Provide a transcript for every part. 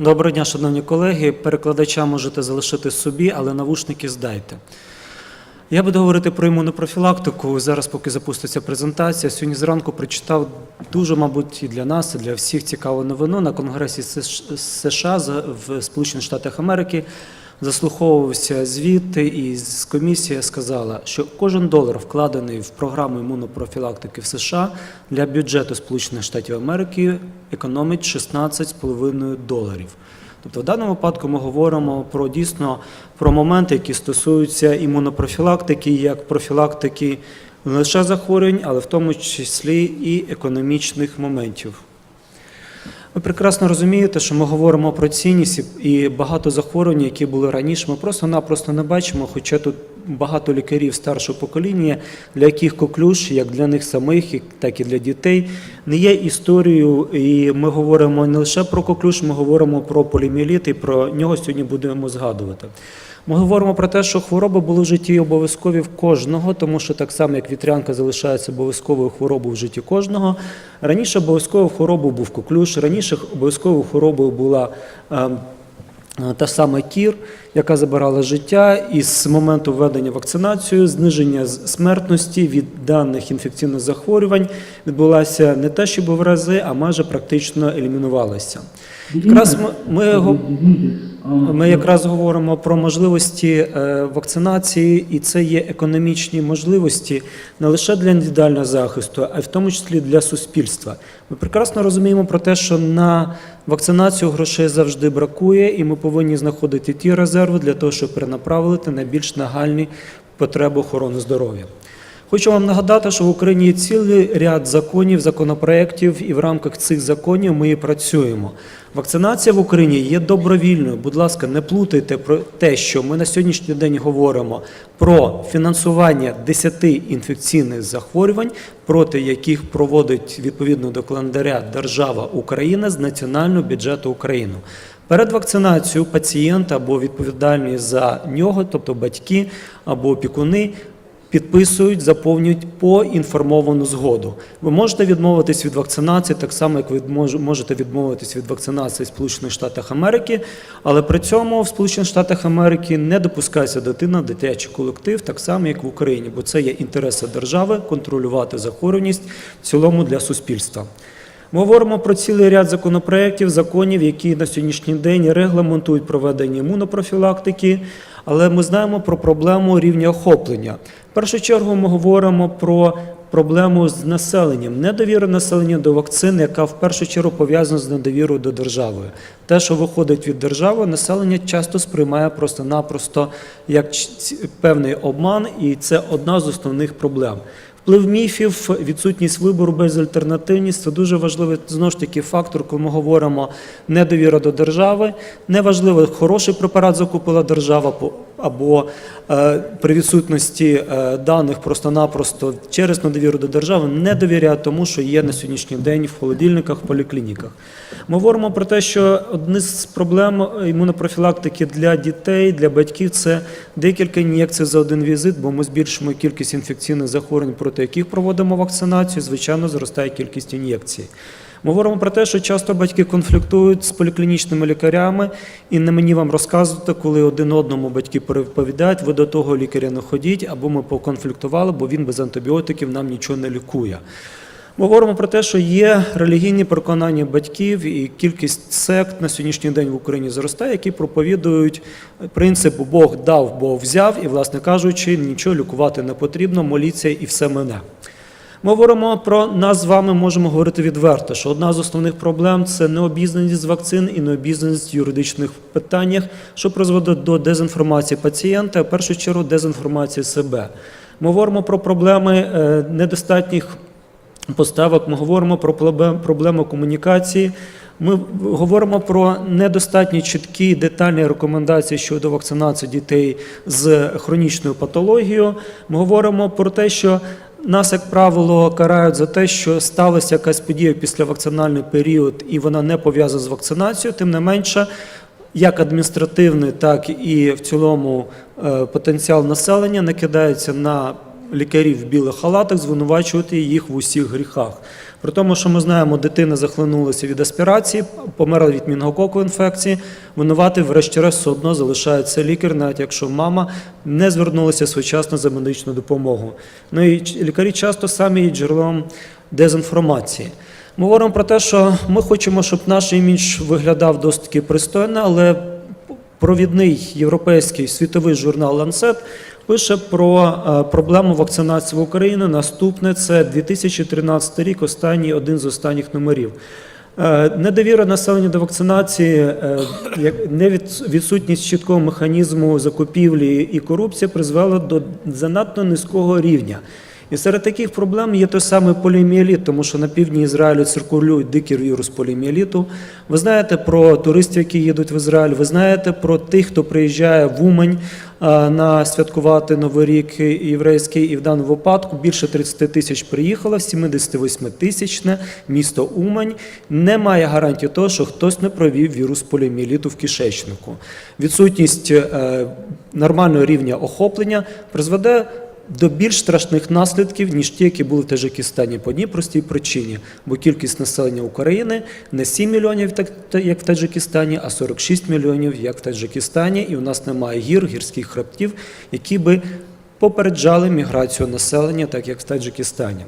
Доброго дня, шановні колеги. Перекладача можете залишити собі, але навушники здайте. Я буду говорити про імунопрофілактику. Зараз, поки запуститься презентація, сьогодні зранку прочитав дуже, мабуть, і для нас, і для всіх цікаву новину на Конгресі США- в Сполучених Штатах Америки. Заслуховувався звіт, і комісія сказала, що кожен долар, вкладений в програму імунопрофілактики в США для бюджету Сполучених Штатів Америки, економить 16,5 доларів. Тобто в даному випадку ми говоримо про дійсно про моменти, які стосуються імунопрофілактики, як профілактики не лише захворювань, але в тому числі і економічних моментів. Ви прекрасно розумієте, що ми говоримо про цінність і- багато захворювань, які були раніше, ми просто-напросто не бачимо, хоча тут багато лікарів старшого покоління, для яких коклюш, як для них самих, так і для дітей, не є історією. І ми говоримо не лише про коклюш, ми говоримо про поліміеліт, і про нього сьогодні будемо згадувати. Ми говоримо про те, що хвороби були в житті обов'язкові в кожного, тому що так само, як вітрянка залишається обов'язковою хворобою в житті кожного. Раніше обов'язковою хворобою був коклюш, раніше обов'язковою хворобою була ем, та сама кір, яка забирала життя, і з моменту введення вакцинацію, зниження смертності від даних інфекційних захворювань відбулася не те, що в рази, а майже практично елімінувалася. Якраз ми, ми, ми якраз говоримо про можливості е, вакцинації, і це є економічні можливості не лише для індивідуального захисту, а й в тому числі для суспільства. Ми прекрасно розуміємо про те, що на вакцинацію грошей завжди бракує, і ми повинні знаходити ті резерви для того, щоб перенаправити на більш нагальні потреби охорони здоров'я. Хочу вам нагадати, що в Україні є цілий ряд законів, законопроєктів, і в рамках цих законів ми і працюємо. Вакцинація в Україні є добровільною. Будь ласка, не плутайте про те, що ми на сьогоднішній день говоримо про фінансування 10 інфекційних захворювань, проти яких проводить відповідно до календаря держава Україна з національного бюджету України. Перед вакцинацією пацієнт або відповідальні за нього, тобто батьки або опікуни, підписують, заповнюють поінформовану згоду. Ви можете відмовитись від вакцинації, так само як ви можете відмовитись від вакцинації в Сполучених Штатах Америки, але при цьому в Сполучених Штатах Америки не допускається дитина, дитячий колектив, так само як в Україні, бо це є інтереси держави контролювати захворюваність в цілому для суспільства. Ми говоримо про цілий ряд законопроєктів, законів, які на сьогоднішній день регламентують проведення імунопрофілактики, але ми знаємо про проблему рівня охоплення. Першу чергу ми говоримо про проблему з населенням, недовіри населення до вакцин, яка в першу чергу пов'язана з недовірою до держави. Те, що виходить від держави, населення часто сприймає просто-напросто як певний обман, і це одна з основних проблем. Вплив міфів, відсутність вибору, безальтернативність це дуже важливий знову ж таки фактор, коли ми говоримо недовіра до держави. Неважливо, хороший препарат закупила держава або е, при відсутності е, даних просто-напросто через недовіру до держави не довіряють тому, що є на сьогоднішній день в холодильниках, в поліклініках. Ми говоримо про те, що одна з проблем імунопрофілактики для дітей, для батьків це декілька ін'єкцій за один візит, бо ми збільшимо кількість інфекційних захворювань, проти яких проводимо вакцинацію. Звичайно, зростає кількість ін'єкцій. Ми говоримо про те, що часто батьки конфліктують з поліклінічними лікарями, і не мені вам розказувати, коли один одному батьки переповідають, ви до того лікаря не ходіть, або ми поконфліктували, бо він без антибіотиків нам нічого не лікує. Ми говоримо про те, що є релігійні переконання батьків, і кількість сект на сьогоднішній день в Україні зростає, які проповідують принцип Бог дав, Бог взяв, і, власне кажучи, нічого лікувати не потрібно, моліться і все мене. Ми говоримо про нас з вами можемо говорити відверто, що одна з основних проблем це необізнаність з вакцин і необізнаність в юридичних питаннях, що призводить до дезінформації пацієнта, а в першу чергу дезінформації себе. Ми говоримо про проблеми е, недостатніх поставок, ми говоримо про проблем- проблему комунікації. Ми говоримо про недостатні чіткі детальні рекомендації щодо вакцинації дітей з хронічною патологією. Ми говоримо про те, що нас, як правило, карають за те, що сталася якась подія після вакцинальний період, і вона не пов'язана з вакцинацією. Тим не менше, як адміністративний, так і в цілому е, потенціал населення накидається на лікарів в білих халатах, звинувачувати їх в усіх гріхах. При тому, що ми знаємо, дитина захлинулася від аспірації, померла від мінгококової інфекції. Винуватий, врешті-решт, все одно залишається лікар, навіть якщо мама не звернулася своєчасно за медичну допомогу. Ну і лікарі часто самі є джерелом дезінформації. Ми говоримо про те, що ми хочемо, щоб наш імідж виглядав досить таки пристойно, але провідний європейський світовий журнал Lancet пише про е, проблему вакцинації в Україні. Наступне це 2013 рік, останній один з останніх номерів. Е, Недовіра населення до вакцинації, е, як відсутність чіткого механізму закупівлі і корупція призвела до занадто низького рівня. І серед таких проблем є той самий поліоміеліт, тому що на півдні Ізраїлю циркулює дикий вірус поліоміеліту. Ви знаєте про туристів, які їдуть в Ізраїль. Ви знаєте про тих, хто приїжджає в Умань на святкувати Новий рік єврейський. І в даному випадку більше 30 тисяч приїхало, 78 тисячне місто Умань. Немає гарантії того, що хтось не провів вірус поліоміеліту в кишечнику. Відсутність е, нормального рівня охоплення призведе до більш страшних наслідків, ніж ті, які були в Таджикистані, по одній простій причині, бо кількість населення України не 7 мільйонів, як в Таджикистані, а 46 мільйонів, як в Таджикистані, і у нас немає гір, гірських хребтів, які би попереджали міграцію населення, так як в Таджикистані.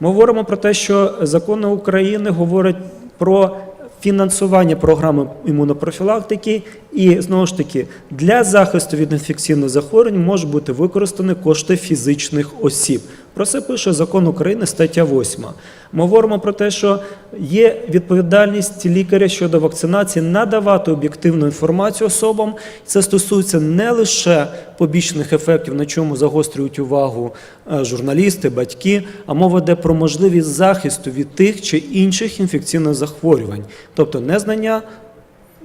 Ми говоримо про те, що закони України говорять про фінансування програми імунопрофілактики, і знову ж таки для захисту від інфекційних захворювань можуть бути використані кошти фізичних осіб. Про це пише закон України, стаття 8. Ми говоримо про те, що є відповідальність лікаря щодо вакцинації надавати об'єктивну інформацію особам. Це стосується не лише побічних ефектів, на чому загострюють увагу е, журналісти, батьки, а мова йде про можливість захисту від тих чи інших інфекційних захворювань, тобто незнання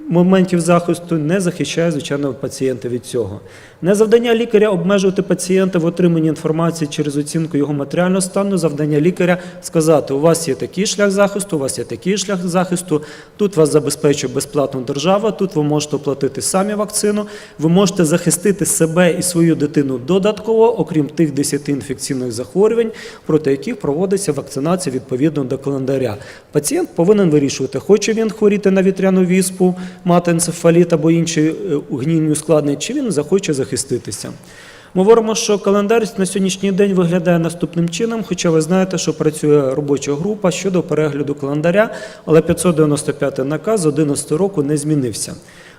моментів захисту не захищає звичайного пацієнта від цього. Не завдання лікаря обмежувати пацієнта в отриманні інформації через оцінку його матеріального стану. Завдання лікаря сказати: у вас є такий шлях захисту, у вас є такий шлях захисту. Тут вас забезпечує безплатно держава. Тут ви можете оплатити самі вакцину. Ви можете захистити себе і свою дитину додатково, окрім тих 10 інфекційних захворювань, проти яких проводиться вакцинація відповідно до календаря. Пацієнт повинен вирішувати, хоче він хворіти на вітряну віспу, мати енцефаліт або інші е, гнійні ускладнення, чи він захоче захиститися. Ми говоримо, що календар на сьогоднішній день виглядає наступним чином, хоча ви знаєте, що працює робоча група щодо перегляду календаря, але 595 наказ з 11 року не змінився.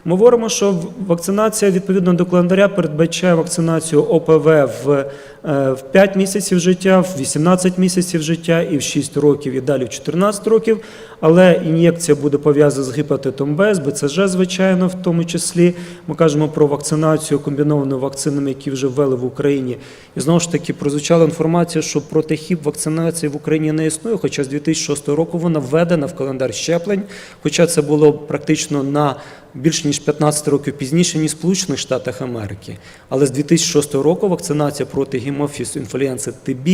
Ми говоримо, що вакцинація відповідно до календаря передбачає вакцинацію ОПВ в, е, в 5 місяців життя, в 18 місяців життя і в 6 років, і далі в 14 років. Але ін'єкція буде пов'язана з гепатитом Б, з БЦЖ, звичайно, в тому числі. Ми кажемо про вакцинацію комбінованими вакцинами, які вже ввели в Україні. І знову ж таки прозвучала інформація, що проти ХІП вакцинації в Україні не існує, хоча з 2006 року вона введена в календар щеплень, хоча це було практично на більш ніж 15 років пізніше, ніж в Сполучених Штатах Америки. Але з 2006 року вакцинація проти гемофісу інфлюенси ТБ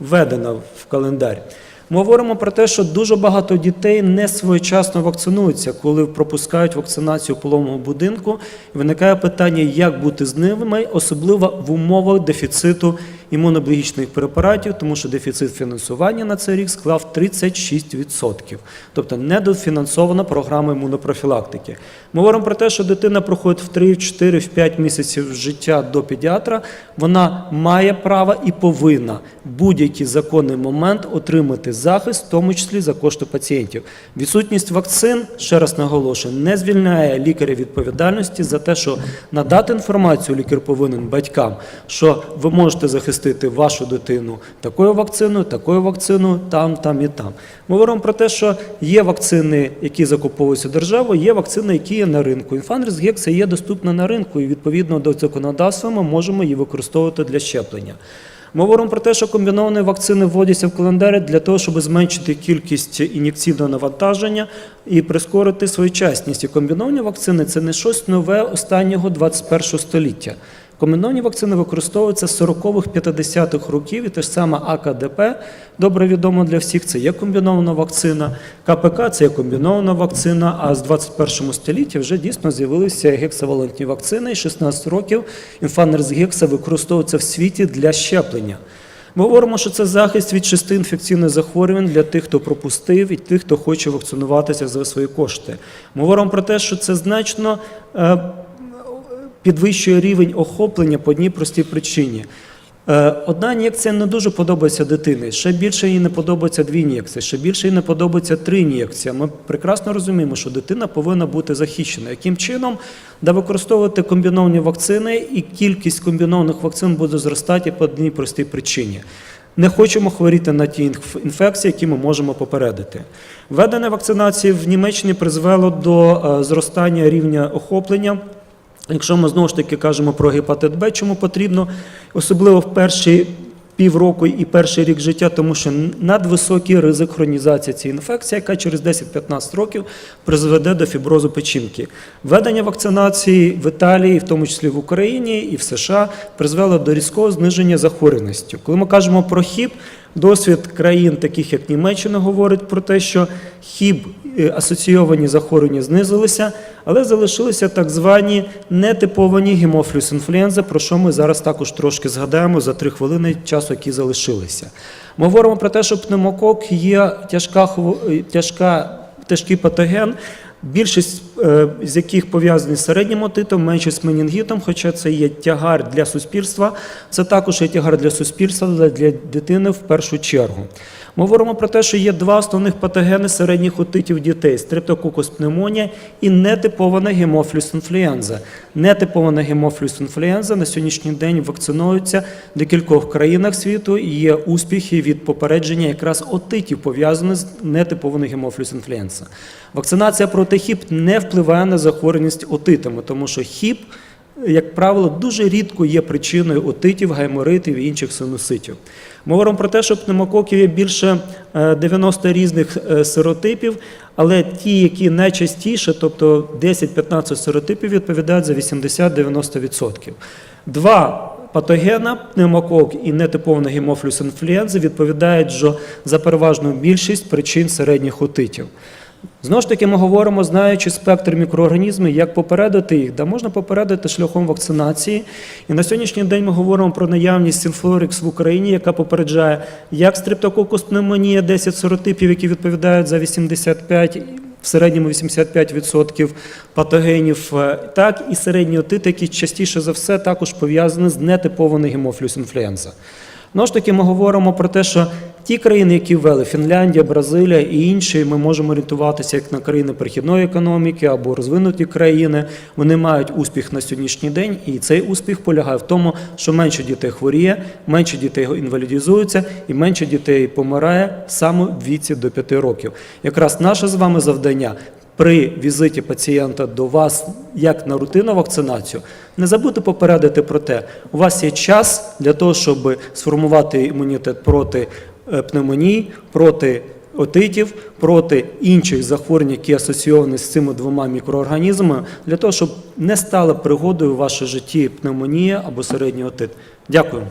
введена в календар. Ми говоримо про те, що дуже багато дітей не своєчасно вакцинуються, коли пропускають вакцинацію половому будинку. Виникає питання, як бути з ними, особливо в умовах дефіциту імунобіологічних препаратів, тому що дефіцит фінансування на цей рік склав 36%. Тобто недофінансована програма імунопрофілактики. Ми говоримо про те, що дитина проходить в 3, в 4, в 5 місяців життя до педіатра. Вона має право і повинна будь-який законний момент отримати захист, в тому числі за кошти пацієнтів. Відсутність вакцин, ще раз наголошую, не звільняє лікаря відповідальності за те, що надати інформацію лікар повинен батькам, що ви можете захистити вашу дитину такою вакциною, такою вакциною, там, там і там. Ми говоримо про те, що є вакцини, які закуповуються державою, є вакцини, які є на ринку. Інфанрис є доступна на ринку, і відповідно до законодавства ми можемо її використовувати для щеплення. Ми говоримо про те, що комбіновані вакцини вводяться в календар для того, щоб зменшити кількість ін'єкційного навантаження і прискорити своєчасність. І комбіновані вакцини це не щось нове останнього 21 століття. Комбіновані вакцини використовуються з 40-х, 50-х років, і те ж саме АКДП, добре відомо для всіх, це є комбінована вакцина. КПК це є комбінована вакцина, а з 21 століття вже дійсно з'явилися гексавалентні вакцини, і 16 років інфанерс гекса використовується в світі для щеплення. Ми говоримо, що це захист від шести інфекційних захворювань для тих, хто пропустив, і тих, хто хоче вакцинуватися за свої кошти. Ми говоримо про те, що це значно е, підвищує рівень охоплення по одній простій причині. Е, Одна ін'єкція не дуже подобається дитині. Ще більше їй не подобається дві ін'єкції, ще більше їй не подобається три ін'єкції. Ми прекрасно розуміємо, що дитина повинна бути захищена. Яким чином да використовувати комбіновані вакцини, і кількість комбінованих вакцин буде зростати по одній простій причині. Не хочемо хворіти на ті інф- інфекції, які ми можемо попередити. Введення вакцинації в Німеччині призвело до е, зростання рівня охоплення. Якщо ми знову ж таки кажемо про гепатит Б, чому потрібно, особливо в перші півроку і перший рік життя, тому що надвисокий ризик хронізації цієї інфекції, яка через 10-15 років призведе до фіброзу печінки. Введення вакцинації в Італії, в тому числі в Україні і в США, призвело до різкого зниження захворюваності. Коли ми кажемо про ХІП, досвід країн, таких як Німеччина, говорить про те, що ХІБ асоційовані захворювання знизилися, але залишилися так звані нетиповані гемофіліс інфлюенза, про що ми зараз також трошки згадаємо за три хвилини часу, які залишилися. Ми говоримо про те, що пневмокок є тяжка, е, тяжка, тяжкий патоген, більшість е, з яких пов'язані з середнім отитом, меншість з менінгітом, хоча це є тягар для суспільства, це також є тягар для суспільства, але для дитини в першу чергу. Ми говоримо про те, що є два основних патогени середніх отитів дітей: стрептококус пневмонія і нетипована гемофіліс інфлюенза. Нетипована гемофіліс інфлюенза на сьогоднішній день вакцинуються в декількох країнах світу і є успіхи від попередження якраз отитів, пов'язаних з нетипованою гемофіліс інфлюенза. Вакцинація проти ХІП не впливає на захворюваність отитами, тому що ХІП як правило, дуже рідко є причиною отитів, гайморитів і інших синуситів. Ми говоримо про те, що пневмококів є більше е, 90 різних е, серотипів, але ті, які найчастіше, тобто 10-15 серотипів, відповідають за 80-90%. Два патогена, пневмокок і нетипована гемофілюс інфлюензи відповідають за переважну більшість причин середніх отитів. Знову ж таки, ми говоримо, знаючи спектр мікроорганізмів, як попередити їх, да можна попередити шляхом вакцинації. І на сьогоднішній день ми говоримо про наявність Сінфлорікс в Україні, яка попереджає як стрептококус пневмонія, 10 серотипів, які відповідають за 85, в середньому 85% патогенів, е, так і середні отити, які частіше за все також пов'язані з нетипованою гемофілюс інфлюенза. Знову ж таки, ми говоримо про те, що ті країни, які ввели Фінляндія, Бразилія і інші, ми можемо орієнтуватися як на країни перехідної економіки або розвинуті країни. Вони мають успіх на сьогоднішній день, і цей успіх полягає в тому, що менше дітей хворіє, менше дітей інвалідізуються і менше дітей помирає саме в віці до 5 років. Якраз наше з вами завдання при візиті пацієнта до вас як на рутинну вакцинацію, не забудьте попередити про те, у вас є час для того, щоб сформувати імунітет проти е, пневмонії, проти отитів, проти інших захворювань, які асоційовані з цими двома мікроорганізмами, для того, щоб не стала пригодою в вашому житті пневмонія або середній отит. Дякую.